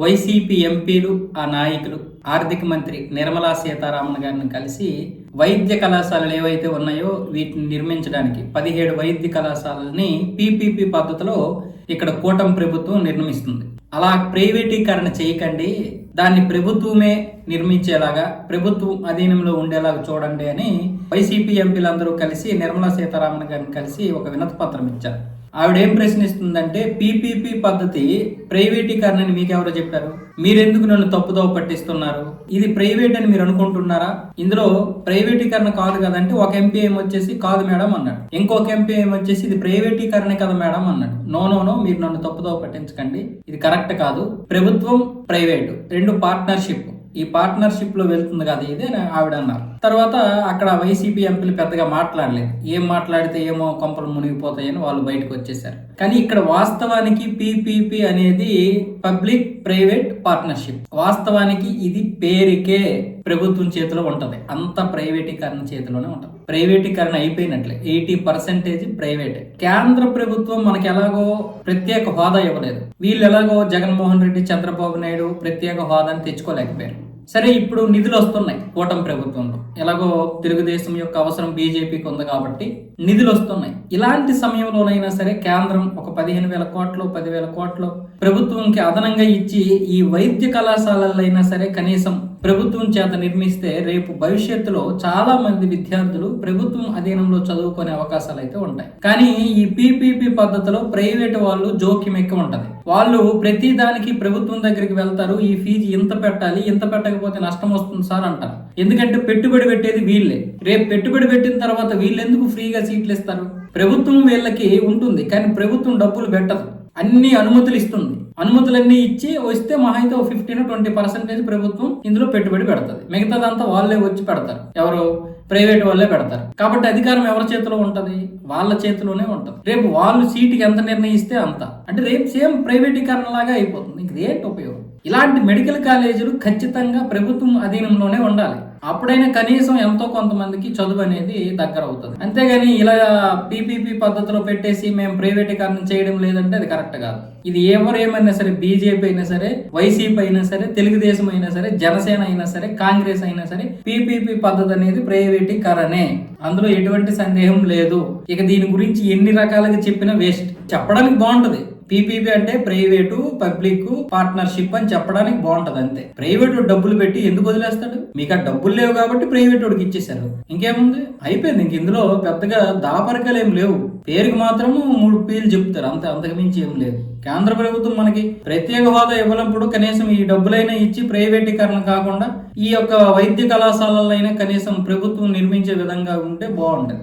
YCP ఎంపీలు ఆ నాయకులు ఆర్థిక మంత్రి నిర్మలా సీతారామన్ గారిని కలిసి వైద్య కళాశాలలు ఏవైతే ఉన్నాయో వీటిని నిర్మించడానికి పదిహేడు వైద్య కళాశాలని పీపీపీ పద్ధతిలో ఇక్కడ కూటమి ప్రభుత్వం నిర్మిస్తుంది. అలా ప్రైవేటీకరణ చేయకండి దాన్ని ప్రభుత్వమే నిర్మించేలాగా ప్రభుత్వం అధీనంలో ఉండేలాగా చూడండి అని వైసీపీ ఎంపీలందరూ కలిసి నిర్మలా సీతారామన్ గారిని కలిసి ఒక వినతి పత్రం ఇచ్చారు. ఆవిడ ఏం ప్రశ్నిస్తుందంటే పీపీపీ పద్ధతి ప్రైవేటీకరణ అని మీకెవరో చెప్పారు? మీరెందుకు నన్ను తప్పుదోవ పట్టిస్తున్నారు? ఇది ప్రైవేట్ అని మీరు అనుకుంటున్నారా? ఇందులో ప్రైవేటీకరణ కాదు కదంటే ఒక ఎంపీ ఏమొచ్చేసి కాదు మేడం అన్నాడు. ఇంకొక ఎంపీ ఏమొచ్చేసి ఇది ప్రైవేటీకరణ కదా మేడం అన్నాడు. నో నో నో మీరు నన్ను తప్పుదోవ పట్టించకండి. ఇది కరెక్ట్ కాదు. ప్రభుత్వం ప్రైవేటు. రెండు పార్ట్నర్షిప్. ఈ పార్ట్నర్షిప్లో వెళ్తుంది కదా ఇది అని ఆవిడ అన్నారు. తర్వాత అక్కడ వైసీపీ ఎంపీలు పెద్దగా మాట్లాడలేదు. ఏం మాట్లాడితే ఏమో కొంపలు మునిగిపోతాయని వాళ్ళు బయటకు వచ్చేసారు కానీ ఇక్కడ వాస్తవానికి పీపీపీ అనేది పబ్లిక్ ప్రైవేట్ పార్ట్నర్షిప్ వాస్తవానికి ఇది పేరుకే ప్రభుత్వం చేతిలో ఉంటది. అంత ప్రైవేటీకరణ చేతిలోనే ఉంటుంది. ప్రైవేటీకరణ అయిపోయినట్లే. Eighty percentage private. కేంద్ర ప్రభుత్వం మనకి ఎలాగో ప్రత్యేక హోదా ఇవ్వలేదు. వీళ్ళు ఎలాగో జగన్మోహన్ రెడ్డి చంద్రబాబు నాయుడు ప్రత్యేక హోదాని తెచ్చుకోలేకపోయారు. సరే ఇప్పుడు నిధులు వస్తున్నాయి కూటమి ప్రభుత్వంలో. ఎలాగో తెలుగుదేశం యొక్క అవసరం బీజేపీకి ఉంది కాబట్టి నిధులు వస్తున్నాయి. ఇలాంటి సమయంలోనైనా సరే కేంద్రం ఒక పదిహేను వేల కోట్లు పదివేల కోట్లు ప్రభుత్వంకి అదనంగా ఇచ్చి ఈ వైద్య కళాశాలలైనా సరే కనీసం ప్రభుత్వం చేత నిర్మిస్తే రేపు భవిష్యత్తులో చాలా మంది విద్యార్థులు ప్రభుత్వం అధీనంలో చదువుకునే అవకాశాలు అయితే ఉంటాయి. కానీ ఈ పీపీపీ పద్ధతిలో ప్రైవేట్ వాళ్ళు జోక్యం ఎక్కువ ఉంటది. వాళ్ళు ప్రతి దానికి ప్రభుత్వం దగ్గరికి వెళ్తారు ఈ ఫీజు ఇంత పెట్టాలి ఇంత పెట్టకపోతే నష్టం వస్తుంది సార్ అంటారు. ఎందుకంటే పెట్టుబడి పెట్టేది వీళ్ళే. రేపు పెట్టుబడి పెట్టిన తర్వాత వీళ్ళెందుకు ఫ్రీగా సీట్లు ఇస్తారు? ప్రభుత్వం వీళ్ళకి ఉంటుంది కానీ ప్రభుత్వం డబ్బులు పెట్టదు. అన్ని అనుమతులు ఇస్తుంది. అనుమతులన్నీ ఇచ్చి వస్తే మహా అయితే ఫిఫ్టీన్ ట్వంటీ పర్సెంటేజ్ ప్రభుత్వం ఇందులో పెట్టుబడి పెడుతుంది. మిగతాదంతా వాళ్ళే వచ్చి పెడతారు. ఎవరు ప్రైవేట్ వాళ్ళే పెడతారు. కాబట్టి అధికారం ఎవరి చేతిలో ఉంటది? వాళ్ళ చేతిలోనే ఉంటది. రేపు వాళ్ళు సీటుకి ఎంత నిర్ణయిస్తే అంత. అంటే రేపు సేమ్ ప్రైవేటీకరణ లాగా అయిపోతుంది. ఇంక ఏంటి ఉపయోగం? ఇలాంటి మెడికల్ కాలేజీలు ఖచ్చితంగా ప్రభుత్వం అధీనంలోనే ఉండాలి. అప్పుడైనా కనీసం ఎంతో కొంతమందికి చదువు అనేది దగ్గర అవుతుంది. అంతేగాని ఇలా పీపీపీ పద్ధతిలో పెట్టేసి మేము ప్రైవేటీకరణ చేయడం లేదంటే అది కరెక్ట్ కాదు. ఇది ఎవరు ఏమైనా సరే బీజేపీ అయినా సరే వైసీపీ అయినా సరే తెలుగుదేశం అయినా సరే జనసేన అయినా సరే కాంగ్రెస్ అయినా సరే పీపీపీ పద్ధతి అనేది ప్రైవేటీకరణే. అందులో ఎటువంటి సందేహం లేదు. ఇక దీని గురించి ఎన్ని రకాలుగా చెప్పినా వేస్ట్. చెప్పడానికి బాగుంటది. పీపీపీ అంటే ప్రైవేటు పబ్లిక్ పార్ట్నర్షిప్ అని చెప్పడానికి బాగుంటది అంతే. ప్రైవేట్ డబ్బులు పెట్టి ఎందుకు వదిలేస్తాడు? మీకు ఆ డబ్బులు లేవు కాబట్టి ప్రైవేట్ వాడికి ఇచ్చేశారు. ఇంకేముంది? అయిపోయింది. ఇంక ఇందులో పెద్దగా దాపరికలు ఏం లేవు. పేరుకి మాత్రము మూడు పీలు చెప్తారు. అంత అంతకుమించి ఏం లేదు. కేంద్ర ప్రభుత్వం మనకి ప్రత్యేక హోదా ఇవ్వనప్పుడు కనీసం ఈ డబ్బులైనా ఇచ్చి ప్రైవేటీకరణ కాకుండా ఈ యొక్క వైద్య కళాశాలలైనా కనీసం ప్రభుత్వం నిర్మించే విధంగా ఉంటే బాగుంటుంది.